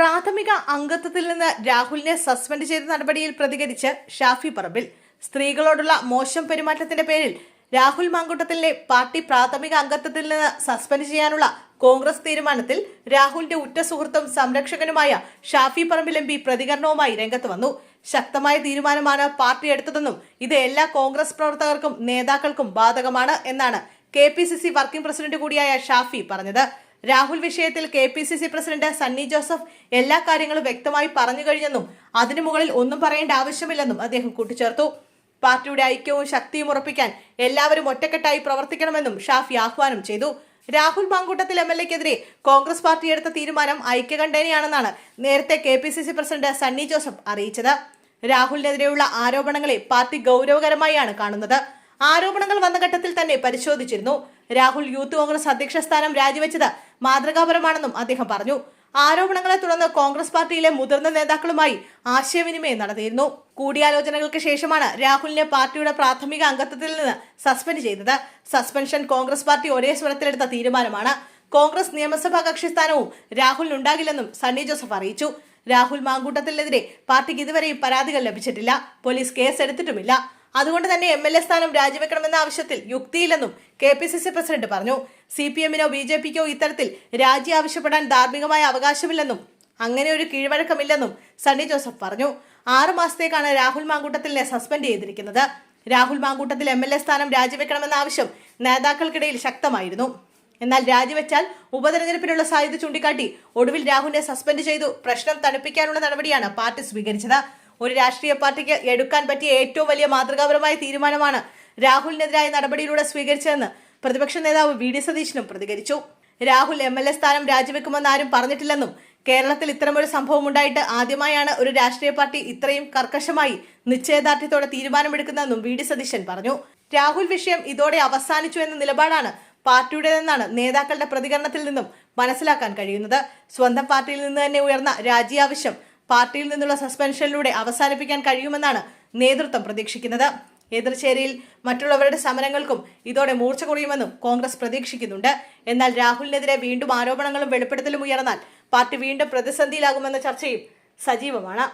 പ്രാഥമിക അംഗത്വത്തിൽ നിന്ന് രാഹുലിനെ സസ്പെൻഡ് ചെയ്ത നടപടിയിൽ പ്രതികരിച്ച് ഷാഫി പറമ്പിൽ. സ്ത്രീകളോടുള്ള മോശം പെരുമാറ്റത്തിന്റെ പേരിൽ രാഹുൽ മാങ്കൂട്ടത്തിലെ പാർട്ടി പ്രാഥമിക അംഗത്വത്തിൽ നിന്ന് സസ്പെൻഡ് ചെയ്യാനുള്ള കോൺഗ്രസ് തീരുമാനത്തിൽ രാഹുലിന്റെ ഉറ്റ സുഹൃത്തും സംരക്ഷകനുമായ ഷാഫി പറമ്പിൽ എം പി പ്രതികരണവുമായി രംഗത്ത് വന്നു. ശക്തമായ തീരുമാനമാണ് പാർട്ടി എടുത്തതെന്നും ഇത് എല്ലാ കോൺഗ്രസ് പ്രവർത്തകർക്കും നേതാക്കൾക്കും ബാധകമാണ് എന്നാണ് കെ വർക്കിംഗ് പ്രസിഡന്റ് കൂടിയായ ഷാഫി പറഞ്ഞത്. രാഹുൽ വിഷയത്തിൽ K P C C president Sunny Joseph എല്ലാ കാര്യങ്ങളും വ്യക്തമായി പറഞ്ഞു കഴിഞ്ഞെന്നും അതിനു മുകളിൽ ഒന്നും പറയേണ്ട ആവശ്യമില്ലെന്നും അദ്ദേഹം കൂട്ടിച്ചേർത്തു. പാർട്ടിയുടെ ഐക്യവും ശക്തിയും ഉറപ്പിക്കാൻ എല്ലാവരും ഒറ്റക്കെട്ടായി പ്രവർത്തിക്കണമെന്നും ഷാഫി ആഹ്വാനം ചെയ്തു. രാഹുൽ മാങ്കൂട്ടത്തിൽ എം എൽ എക്കെതിരെ കോൺഗ്രസ് പാർട്ടി എടുത്ത തീരുമാനം ഐക്യകണ്ഠേനയാണെന്നാണ് നേരത്തെ K P C C president Sunny Joseph അറിയിച്ചത്. രാഹുലിനെതിരെയുള്ള ആരോപണങ്ങളെ പാർട്ടി ഗൗരവകരമായാണ് കാണുന്നത്. ആരോപണങ്ങൾ വന്ന ഘട്ടത്തിൽ തന്നെ പരിശോധിച്ചിരുന്നു. രാഹുൽ യൂത്ത് കോൺഗ്രസ് അധ്യക്ഷ സ്ഥാനം രാജിവെച്ചത് മാതൃകാപരമാണെന്നും അദ്ദേഹം പറഞ്ഞു. ആരോപണങ്ങളെ തുടർന്ന് കോൺഗ്രസ് പാർട്ടിയിലെ മുതിർന്ന നേതാക്കളുമായി ആശയവിനിമയം നടത്തിയിരുന്നു. കൂടിയാലോചനകൾക്ക് ശേഷമാണ് രാഹുലിനെ പാർട്ടിയുടെ പ്രാഥമിക അംഗത്വത്തിൽ നിന്ന് സസ്പെൻഡ് ചെയ്തത്. സസ്പെൻഷൻ കോൺഗ്രസ് പാർട്ടി ഒരേ സ്വരത്തിലെടുത്ത തീരുമാനമാണ്. കോൺഗ്രസ് നിയമസഭാ കക്ഷി സ്ഥാനവും രാഹുലിനുണ്ടാകില്ലെന്നും സണ്ണി ജോസഫ് അറിയിച്ചു. രാഹുൽ മാങ്കൂട്ടത്തിനെതിരെ പാർട്ടിക്ക് ഇതുവരെയും പരാതികൾ ലഭിച്ചിട്ടില്ല. പോലീസ് കേസ് എടുത്തിട്ടുമില്ല അതുകൊണ്ട് തന്നെ എം എൽ എ സ്ഥാനം രാജിവെക്കണമെന്ന ആവശ്യത്തിൽ യുക്തിയില്ലെന്നും K P C C president പറഞ്ഞു. സി പി എമ്മിനോ ബി ജെ പിക്കോ ഇത്തരത്തിൽ രാജി ആവശ്യപ്പെടാൻ ധാർമ്മികമായ അവകാശമില്ലെന്നും അങ്ങനെ ഒരു കീഴ്വഴക്കമില്ലെന്നും സണ്ണി ജോസഫ് പറഞ്ഞു. ആറു മാസത്തേക്കാണ് രാഹുൽ മാങ്കൂട്ടത്തിലിനെ സസ്പെൻഡ് ചെയ്തിരിക്കുന്നത്. Rahul Mankoottathil M L A സ്ഥാനം രാജിവെക്കണമെന്ന ആവശ്യം നേതാക്കൾക്കിടയിൽ ശക്തമായിരുന്നു. എന്നാൽ രാജിവെച്ചാൽ ഉപതെരഞ്ഞെടുപ്പിനുള്ള സാധ്യത ചൂണ്ടിക്കാട്ടി ഒടുവിൽ രാഹുലിനെ സസ്പെൻഡ് ചെയ്തു. പ്രശ്നം തണുപ്പിക്കാനുള്ള നടപടിയാണ് പാർട്ടി സ്വീകരിച്ചത്. ഒരു രാഷ്ട്രീയ പാർട്ടിക്ക് എടുക്കാൻ പറ്റിയ ഏറ്റവും വലിയ മാതൃകാപരമായ തീരുമാനമാണ് രാഹുലിനെതിരായ നടപടിയിലൂടെ സ്വീകരിച്ചതെന്ന് പ്രതിപക്ഷ നേതാവ് വി ഡി സതീശനും പ്രതികരിച്ചു. രാഹുൽ എം എൽ എ സ്ഥാനം രാജിവെക്കുമെന്ന് ആരും പറഞ്ഞിട്ടില്ലെന്നും കേരളത്തിൽ ഇത്തരമൊരു സംഭവം ഉണ്ടായിട്ട് ആദ്യമായാണ് ഒരു രാഷ്ട്രീയ പാർട്ടി ഇത്രയും കർക്കശമായി നിശ്ചയദാർഢ്യത്തോടെ തീരുമാനമെടുക്കുന്നതെന്നും വി ഡി സതീശൻ പറഞ്ഞു. രാഹുൽ വിഷയം ഇതോടെ അവസാനിച്ചു എന്ന നിലപാടാണ് പാർട്ടിയുടേതെന്നാണ് നേതാക്കളുടെ പ്രതികരണത്തിൽ നിന്നും മനസ്സിലാക്കാൻ കഴിയുന്നത്. സ്വന്തം പാർട്ടിയിൽ നിന്ന് തന്നെ ഉയർന്ന രാജി ആവശ്യം പാർട്ടിയിൽ നിന്നുള്ള സസ്പെൻഷനിലൂടെ അവസാനിപ്പിക്കാൻ കഴിയുമെന്നാണ് നേതൃത്വം പ്രതീക്ഷിക്കുന്നത്. എതിർചേരിയിൽ മറ്റുള്ളവരുടെ സമരങ്ങൾക്കും ഇതോടെ മൂർച്ച കുറയുമെന്നും കോൺഗ്രസ് പ്രതീക്ഷിക്കുന്നുണ്ട്. എന്നാൽ രാഹുലിനെതിരെ വീണ്ടും ആരോപണങ്ങളും വെളിപ്പെടുത്തലും ഉയർന്നാൽ പാർട്ടി വീണ്ടും പ്രതിസന്ധിയിലാകുമെന്ന ചർച്ചയും സജീവമാണ്.